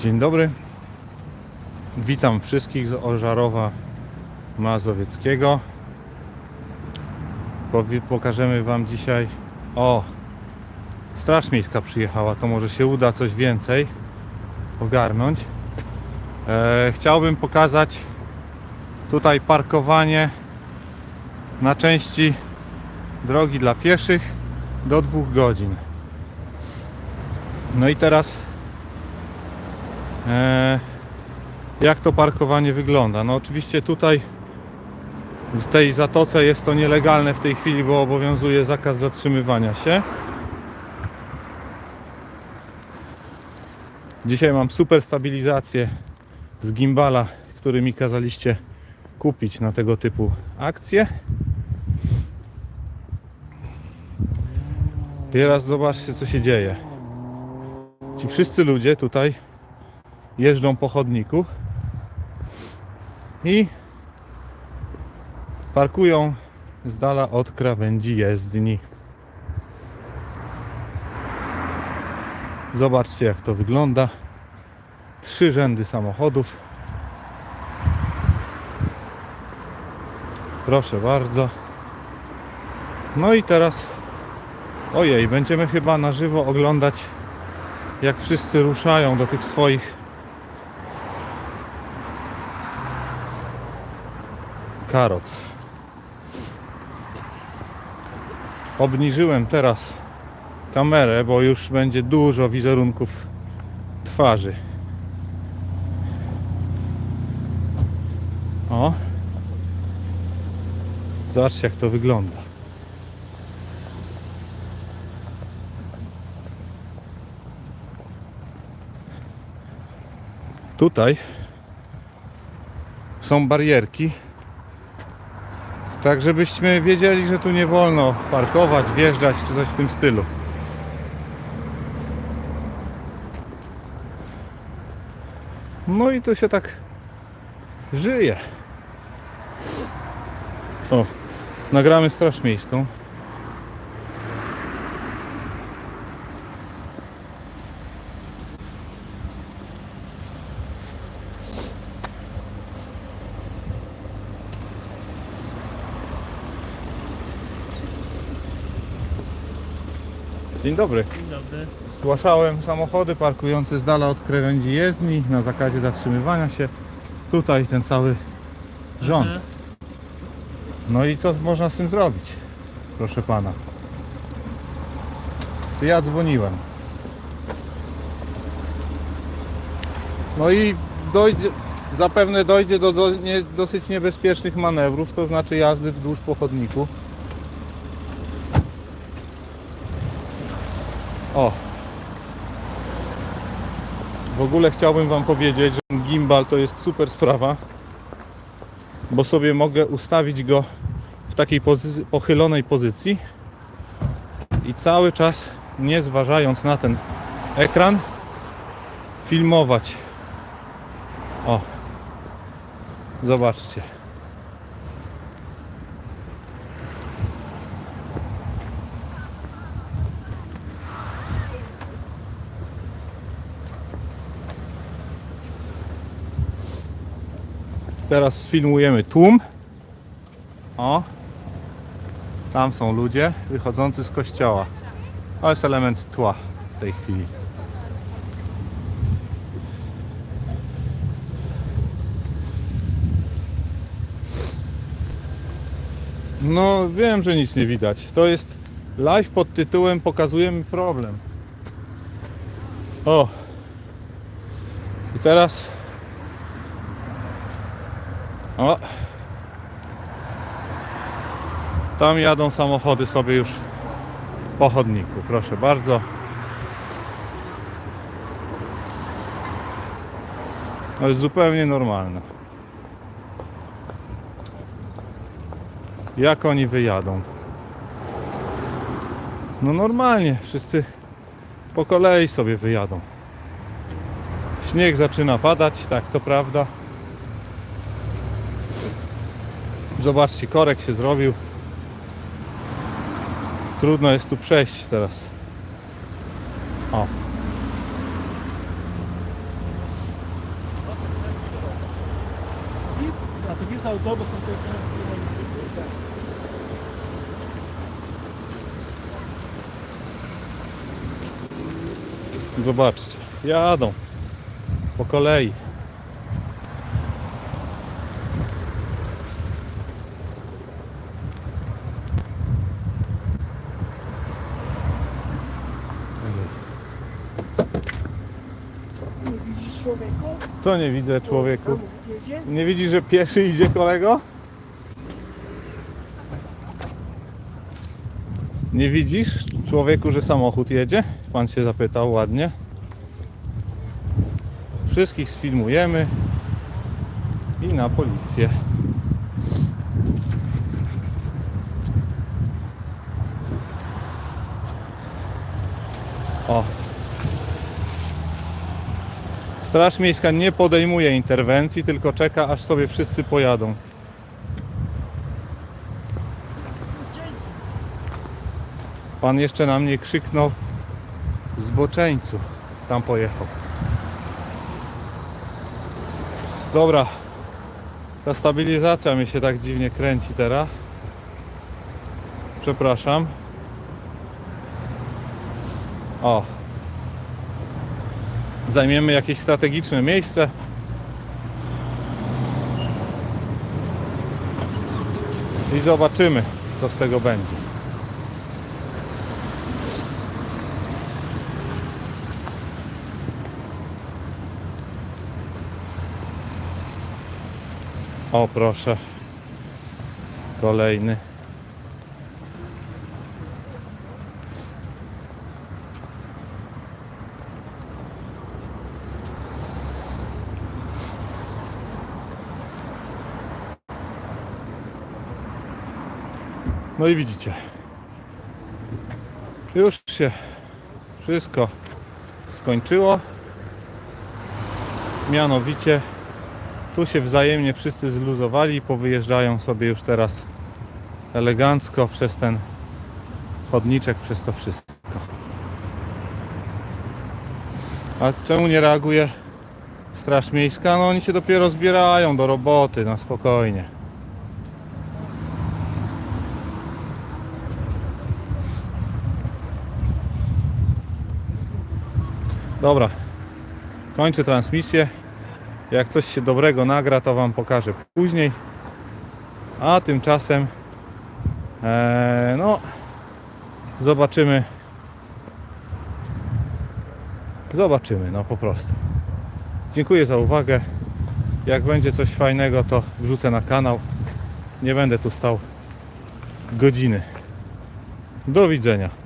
Dzień dobry. Witam wszystkich z Ożarowa Mazowieckiego. Pokażemy Wam dzisiaj. O! Straż Miejska przyjechała, to może się uda coś więcej ogarnąć. E, chciałbym pokazać tutaj parkowanie na części drogi dla pieszych do dwóch godzin. No i teraz jak to parkowanie wygląda? No oczywiście tutaj w tej zatoce jest to nielegalne w tej chwili, bo obowiązuje zakaz zatrzymywania się. Dzisiaj mam super stabilizację z gimbala, który mi kazaliście kupić na tego typu akcje. Teraz zobaczcie co się dzieje. Ci wszyscy ludzie tutaj jeżdżą po chodniku i parkują z dala od krawędzi jezdni. Zobaczcie jak to wygląda. Trzy rzędy samochodów. Proszę bardzo. No i teraz ojej, będziemy chyba na żywo oglądać jak wszyscy ruszają do tych swoich karoc. Obniżyłem teraz kamerę, bo już będzie dużo wizerunków twarzy. O! Zobaczcie jak to wygląda. Tutaj są barierki, tak żebyśmy wiedzieli, że tu nie wolno parkować, wjeżdżać czy coś w tym stylu. No i tu się tak żyje. O, nagramy Straż Miejską. Dzień dobry. Dzień dobry. Zgłaszałem samochody parkujące z dala od krawędzi jezdni na zakazie zatrzymywania się. Tutaj ten cały rząd. Mhm. No i co można z tym zrobić? Proszę pana. To ja dzwoniłem. No i dojdzie, zapewne dojdzie do, do nie, dosyć niebezpiecznych manewrów, to znaczy jazdy wzdłuż pochodniku. O. W ogóle chciałbym Wam powiedzieć, że gimbal to jest super sprawa, bo sobie mogę ustawić go w takiej pochylonej pozycji i cały czas nie zważając na ten ekran filmować. O. Zobaczcie. Teraz sfilmujemy tłum. O. Tam są ludzie wychodzący z kościoła. To jest element tła w tej chwili. No wiem, że nic nie widać. To jest live pod tytułem Pokazujemy problem. O. I teraz o. Tam jadą samochody sobie już po chodniku. Proszę bardzo. To jest zupełnie normalne. Jak oni wyjadą? No normalnie, wszyscy po kolei sobie wyjadą. Śnieg zaczyna padać, tak to prawda. Zobaczcie, korek się zrobił. Trudno jest tu przejść teraz. O. A Zobaczcie, jadą po kolei. Co nie widzę człowieku? Nie widzisz, że pieszy idzie kolego? Nie widzisz człowieku, że samochód jedzie? Pan się zapytał ładnie. Wszystkich sfilmujemy i na policję. O. Straż Miejska nie podejmuje interwencji, tylko czeka aż sobie wszyscy pojadą. Pan jeszcze na mnie krzyknął zboczeńcu. Tam pojechał. Dobra. Ta stabilizacja mi się tak dziwnie kręci teraz. Przepraszam. O. Zajmiemy jakieś strategiczne miejsce. I zobaczymy, co z tego będzie. O, proszę. Kolejny. No i widzicie. Już się wszystko skończyło. Mianowicie tu się wzajemnie wszyscy zluzowali i powyjeżdżają sobie już teraz elegancko przez ten chodniczek, przez to wszystko. A czemu nie reaguje Straż Miejska? No oni się dopiero zbierają do roboty, na spokojnie. Dobra, kończę transmisję. Jak coś się dobrego nagra, to Wam pokażę później. A tymczasem, e, no, zobaczymy. Zobaczymy, no po prostu. Dziękuję za uwagę. Jak będzie coś fajnego, to wrzucę na kanał. Nie będę tu stał godziny. Do widzenia.